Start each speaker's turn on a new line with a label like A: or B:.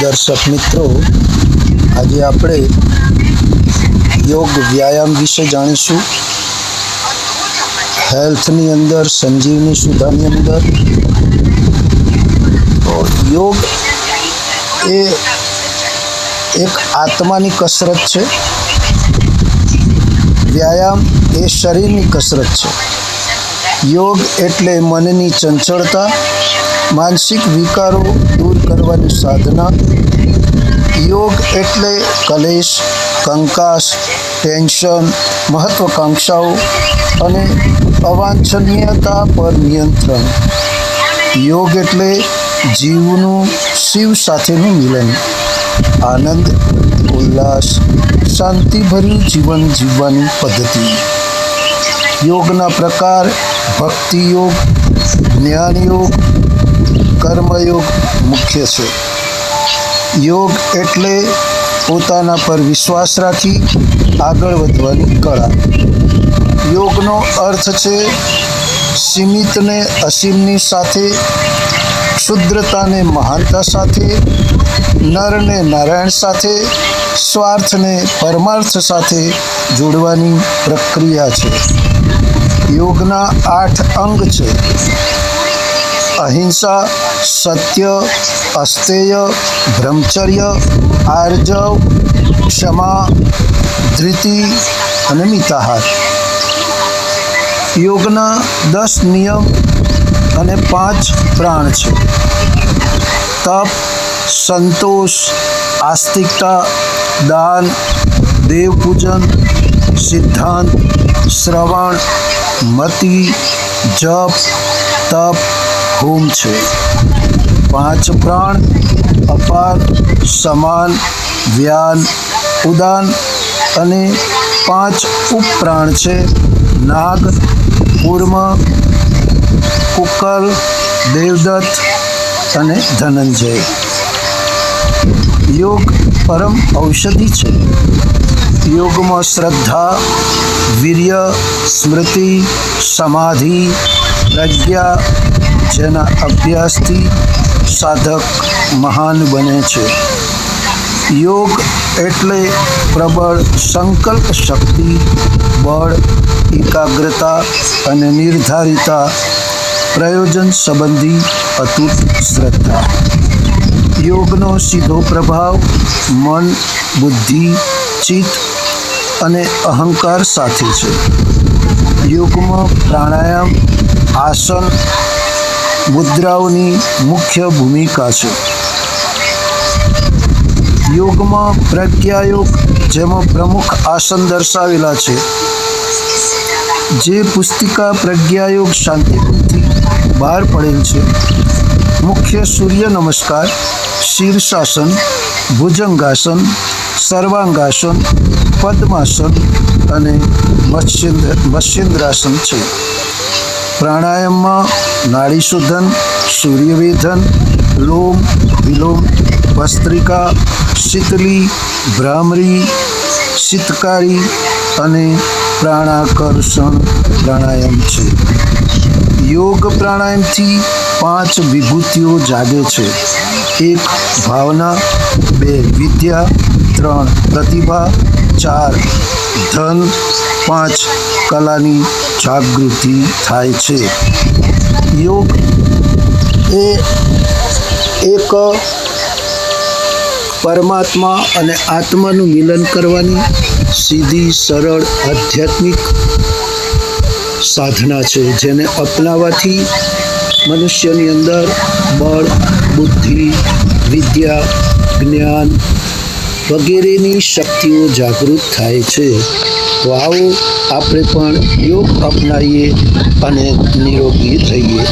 A: દર્શક મિત્રો, આજે આપણે યોગ વ્યાયામ વિશે જાણીશું. હેલ્થની અંદર, સંજીવની સુધાની અંદર. તો યોગ એ એક આત્માની કસરત છે. વ્યાયામ એ શરીરની કસરત છે. યોગ એટલે મનની ચંચળતા, માનસિક વિકારો દૂર કરવાની સાધના. યોગ એટલે કલેશ, કંકાસ, ટેન્શન, મહત્વકાંક્ષાઓ અને અવાંછનીયતા પર નિયંત્રણ. યોગ એટલે જીવનું શિવ સાથેનું મિલન. આનંદ, ઉલ્લાસ, શાંતિભર્યું જીવન જીવવાની પદ્ધતિ. યોગના પ્રકાર ભક્તિ યોગ જ્ઞાન યોગ કર્મયોગ મુખ્ય છે. યોગ એટલે પોતાના પર વિશ્વાસ રાખી આગળ વધવાની કળા. યોગનો અર્થ છે, સીમિતને અસીમની સાથે ક્ષુદ્રતાને મહાનતા સાથે, નરને નારાયણ સાથે, સ્વાર્થને પરમાર્થ સાથે જોડવાની પ્રક્રિયા છે. યોગના આઠ અંગ છે. અહિંસા, સત્ય, અસ્તેય, બ્રહ્મચર્ય, આર્જવ, ક્ષમા ધૃતિ અને મિતાહાર. યોગના દસ નિયમ અને પાંચ પ્રાણ છે. તપ, સંતોષ, આસ્તિકતા, દાન, દેવપૂજન, સિદ્ધાંત, શ્રવણ, મતિ, જપ, તપ, હોમ છે. પાંચ પ્રાણ અપાર, સમાન, વ્યાન, ઉદાન અને પાંચ ઉપપ્રાણ છે. નાગ, કૂર્મ કુકલ, દેવદત્ત અને ધનંજય. યોગ પરમ ઔષધિ છે. યોગમાં શ્રદ્ધા, વીર્ય, સ્મૃતિ, સમાધિ, પ્રજ્ઞા જેના અભ્યાસથી સાધક મહાન બને છે. યોગ એટલે પ્રબળ સંકલ્પ શક્તિ, બળ, એકાગ્રતા અને નિર્ધારિતા પ્રયોજન સંબંધી અતૂટ શ્રદ્ધા. યોગનો સીધો પ્રભાવ, મન, બુદ્ધિ, ચિત્ત અને અહંકાર સાથે છે. યોગમાં પ્રાણાયામ, આસન, મુદ્રાઓની મુખ્ય ભૂમિકા છે. યોગમાં પ્રજ્ઞાયોગ જેમાં પ્રમુખ આસન દર્શાવેલા છે. જે પુસ્તિકા પ્રજ્ઞાયોગ શાંતિકુંજથી બહાર પડેલ છે. મુખ્ય સૂર્ય નમસ્કાર, શીર્ષાસન, ભુજંગાસન, સર્વાંગાસન, પદ્માસન અને મત્સ્યેન્દ્ર મત્સ્યેન્દ્રાસન છે. પ્રાણાયામમાં નાડીશોધન સૂર્યવેધન, લોમ, વિલોમ ભસ્ત્રિકા શીતલી, ભ્રામરી, શીતકારી અને પ્રાણાકર્ષણ પ્રાણાયામ છે. યોગ પ્રાણાયામથી પાંચ વિભૂતિઓ જાગે છે. એક ભાવના, બે વિદ્યા, ત્રણ પ્રતિભા, ચાર ધન, પાંચ કલાની જાગૃતિ થાય છે. યોગ એ એક પરમાત્મા અને આત્માનું મિલન કરવાની સીધી, સરળ, આધ્યાત્મિક સાધના છે, જેને અપનાવવાથી મનુષ્યની અંદર બળ, બુદ્ધિ, વિદ્યા, જ્ઞાન વગેરેની શક્તિઓ જાગૃત થાય છે. તો આવો આપણે પણ યોગ અપનાવીએ અને નિરોગી રહીએ